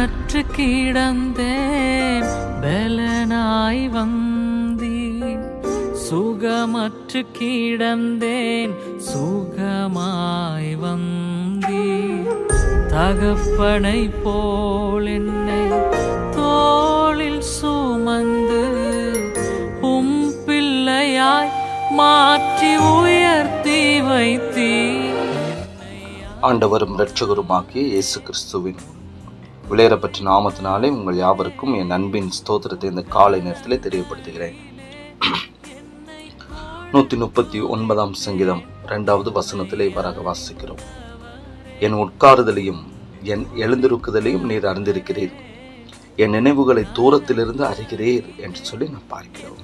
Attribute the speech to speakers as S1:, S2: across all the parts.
S1: சுகமற்று கிடந்தேன். பலனாய் வந்தீர் சுகமற்று கிடந்தேன். சுகமாய் வந்தீர் தகப்பனை போல் என்னை தோளில் சுமந்து உம் பிள்ளையாய் மாற்றி உயர்த்தி வைத்தீர்
S2: ஆண்டவரும் இரட்சகருமாகிய இயேசு கிறிஸ்துவின் விளையரப்பட்ட நாமத்தினாலே உங்கள் யாவருக்கும் என் அன்பின் ஸ்தோத்திரத்தை இந்த காலை நேரத்தில் தெரியப்படுத்துகிறேன். நூற்றி முப்பத்தி ஒன்பதாம் சங்கீதம் இரண்டாவது வசனத்திலே வராக வாசிக்கிறோம். என் உட்காருதலையும் என் எழுந்திருக்குதலையும் நீர் அறிந்திருக்கிறீர். என் நினைவுகளை தூரத்திலிருந்து அறிகிறீர் என்று சொல்லி நான் பார்க்கிறோம்.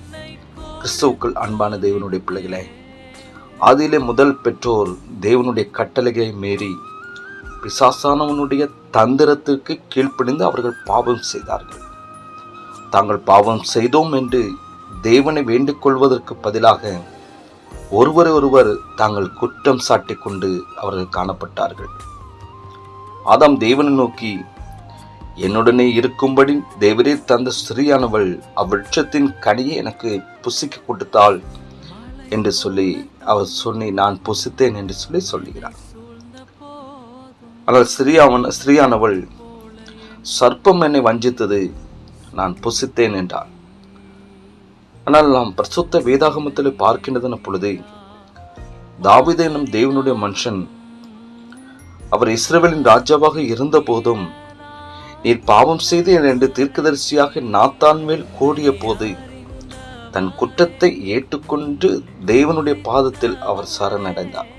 S2: கிறிஸ்துவுக்குள் அன்பான தேவனுடைய பிள்ளைகளே அதிலே முதல் பெற்றோர் தேவனுடைய கட்டளையை மீறி பிசாசானவனுடைய தந்திரத்திற்கு கீழ்ப்படிந்து அவர்கள் பாவம் செய்தார்கள். தாங்கள் பாவம் செய்தோம் என்று தேவனை வேண்டிக் கொள்வதற்கு பதிலாக ஒருவரை ஒருவர் தாங்கள் குற்றம் சாட்டிக் கொண்டு அவர்கள் காணப்பட்டார்கள். ஆதாம் தேவனை நோக்கி என்னுடனே இருக்கும்படி தேவரே தந்த ஸ்திரீயானவள் அவ்விருட்சத்தின் கனியை எனக்கு புசிக்க கொடுத்தாள் என்று சொல்லி அவர் சொல்லி நான் புசித்தேன் என்று சொல்லி சொல்லுகிறார். ஆனால் ஸ்ரீயாவன் ஸ்ரீயானவள் சர்ப்பம் என்னை வஞ்சித்தது நான் புசித்தேன் என்றாள். ஆனால் நாம் பிரசுத்த வேதாகமத்தில் பார்க்கின்றதன பொழுது தாவித எனும் தேவனுடைய மனுஷன் அவர் இஸ்ரேலின் ராஜாவாக இருந்த போதும் நீர் பாவம் செய்து என்று தீர்க்கதரிசியாக நாத்தான் மேல் கூடிய போது தன் குற்றத்தை ஏற்றுக்கொண்டு தேவனுடைய பாதத்தில் அவர் சரணடைந்தார்.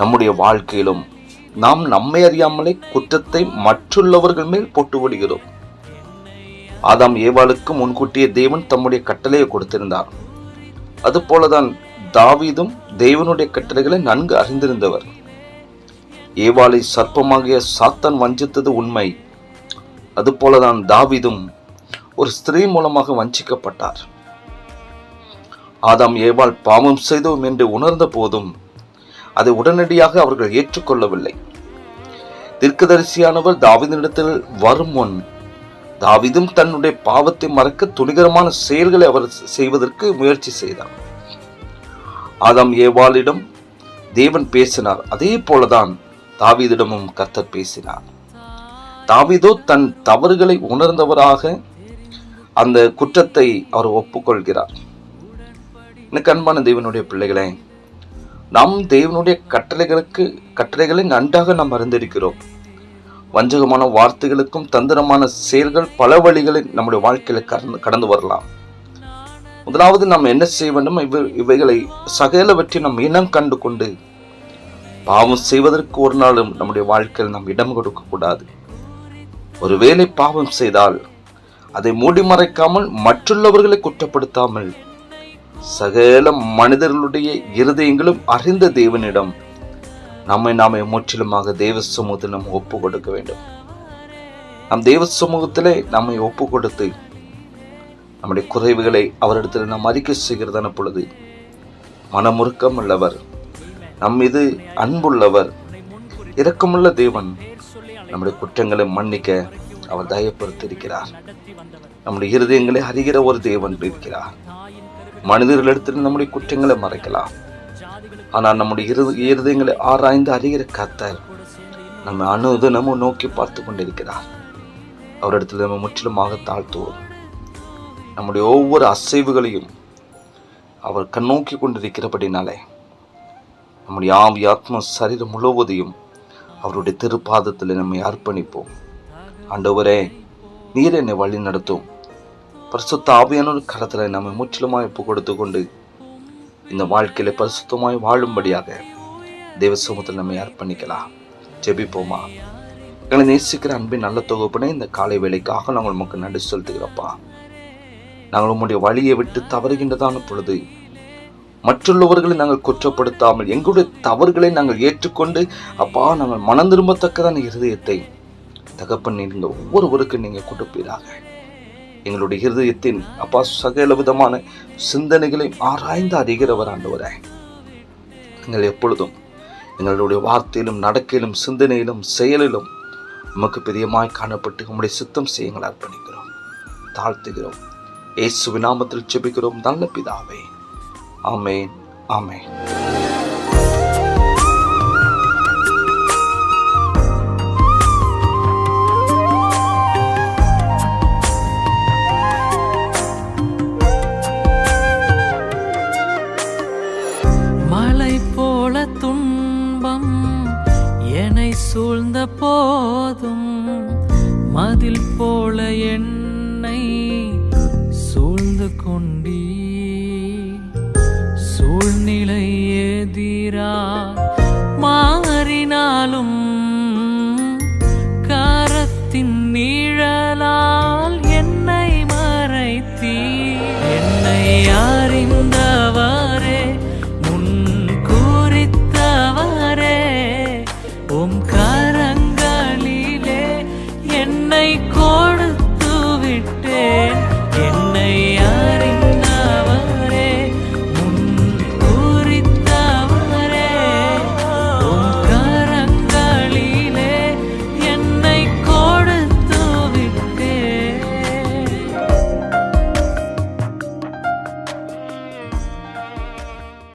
S2: நம்முடைய வாழ்க்கையிலும் நாம் நம்மை அறியாமலே குற்றத்தை மற்றுள்ளவர்கள் மேல் போட்டு விடுகிறோம் ஆதாம் ஏவாளுக்கு முன்கூட்டியே தேவன் தம்முடைய கட்டளையை கொடுத்திருந்தார். அதுபோலதான் தாவீதும் தேவனுடைய கட்டளைகளை நன்கு அறிந்திருந்தவர். ஏவாளை சர்ப்பமாகிய சாத்தான் வஞ்சித்தது உண்மை. அதுபோலதான் தாவிதும் ஒரு ஸ்திரீ மூலமாக வஞ்சிக்கப்பட்டார். ஆதாம் ஏவாள் பாவம் செய்தோம் என்று உணர்ந்த போதும் அதை உடனடியாக அவர்கள் ஏற்றுக்கொள்ளவில்லை. தீர்க்கதரிசியானவர் தாவிதனிடத்தில் வரும் முன் தாவிதும் தன்னுடைய பாவத்தை மறக்க துணிகரமான செயல்களை அவர் செய்வதற்கு முயற்சி செய்தார் ஆதாம் ஏவாளிடம் தேவன் பேசினார். அதே போலதான் தாவீதிடமும் கர்த்தர் பேசினார். தாவீதோ தன் தவறுகளை உணர்ந்தவராக அந்த குற்றத்தை அவர் ஒப்புக்கொள்கிறார். எனக்கு அன்பான தேவனுடைய பிள்ளைகளே நாம் தேவனுடைய கட்டளைகளுக்கு கட்டளைகளை நன்றாக நாம் அறிந்திருக்கிறோம். வஞ்சகமான வார்த்தைகளுக்கும் தந்திரமான செயல்கள் பல வழிகளில் நம்முடைய வாழ்க்கையில கடந்து கடந்து வரலாம். முதலாவது நாம் என்ன செய்ய வேண்டும்? இவை இவைகளை சகலவற்றை நாம் இனம் கண்டு கொண்டு பாவம் செய்வதற்கு ஒரு நாளும் நம்முடைய வாழ்க்கையில் நாம் இடம் கொடுக்க கூடாது. ஒருவேளை பாவம் செய்தால் அதை மூடி மறைக்காமல் மற்றுள்ளவர்களை குற்றப்படுத்தாமல் சகல மனிதர்களுடைய இருதயங்களும் அறிந்த தேவனிடம் நம்மை நாமே முற்றிலுமாக தேவ சமூகத்தில் நாம் ஒப்பு கொடுக்க வேண்டும். நம் தேவ சமூகத்திலே நம்மை ஒப்பு கொடுத்து நம்முடைய குறைவுகளை அவரிடத்தில் நாம் அறிக்கை செய்கிறதான பொழுது மனமுறுக்கம் உள்ளவர் நம் மீது அன்புள்ளவர் இரக்கமுள்ள தேவன் நம்முடைய குற்றங்களை மன்னிக்க அவர் தயப்படுத்திருக்கிறார் நம்முடைய இருதயங்களை அறிகிற ஒரு தேவன் இருக்கிறார். மனிதர்களிடத்தில் நம்முடைய குற்றங்களை மறைக்கலாம். ஆனால் நம்முடைய இரு இருதயங்களை ஆராய்ந்து அறிகிற கத்தர் நம்ம அனுதினமும் நோக்கி பார்த்து கொண்டிருக்கிறார். அவரிடத்தில் நம்ம முற்றிலுமாக தாழ்த்துவோம். நம்முடைய ஒவ்வொரு அசைவுகளையும் அவர் கண்ணோக்கி கொண்டிருக்கிறபடினாலே நம்முடைய ஆவி ஆத்ம சரீரம் முழுவதையும் அவருடைய திருப்பாதத்தில் நம்மை அர்ப்பணிப்போம். ஆண்டவரே நீர் என்னை வழி நடத்தும் பரிசுத்த ஆவியான கரத்தில் நம்மை முற்றிலுமாய் ஒப்பு கொடுத்து கொண்டு இந்த வாழ்க்கையில பரிசுத்தமாய் வாழும்படியாக தெய்வ சமூகத்தில் நம்மை அர்ப்பணிக்கலாம். ஜெபிப்போமா? எங்களை நேசிக்கிற அன்பின் நல்ல தொகுப்பினை இந்த காலை வேலைக்காக நாங்கள் உமக்கு நன்றி செலுத்துகிறப்பா. நாங்கள் உம்முடைய வழியை விட்டு தவறுகின்றதான பொழுது மற்றுள்ளவர்களை நாங்கள் குற்றப்படுத்தாமல் எங்களுடைய தவறுகளை நாங்கள் ஏற்றுக்கொண்டு அப்பா நாங்கள் மனம் திரும்பத்தக்கதான இருதயத்தை தகப்பன் நீங்கள் ஒவ்வொருவருக்கும் நீங்கள் கொடுப்பீராக. எங்களுடைய ஹிருதயத்தின் அப்பா சகல விதமான சிந்தனைகளையும் ஆராய்ந்து அறிகிறவர் ஆண்டவரே. நீங்கள் எப்பொழுதும் எங்களுடைய வார்த்தையிலும் நடக்கையிலும் சிந்தனையிலும் செயலிலும் உமக்கு பிரியமாய் காணப்பட்டு உங்களுடைய சித்தம் செய்யுங்கள் அர்ப்பணிக்கிறோம். தாழ்த்துகிறோம். ஏசு விநாமத்தில் செபிக்கிறோம் நல்ல பிதாவே. ஆமேன். ஆமேன்.
S1: போல துன்பம் என்னை சூழ்ந்த போதும் மதில் போல என்னை சூழ்ந்து கொண்டு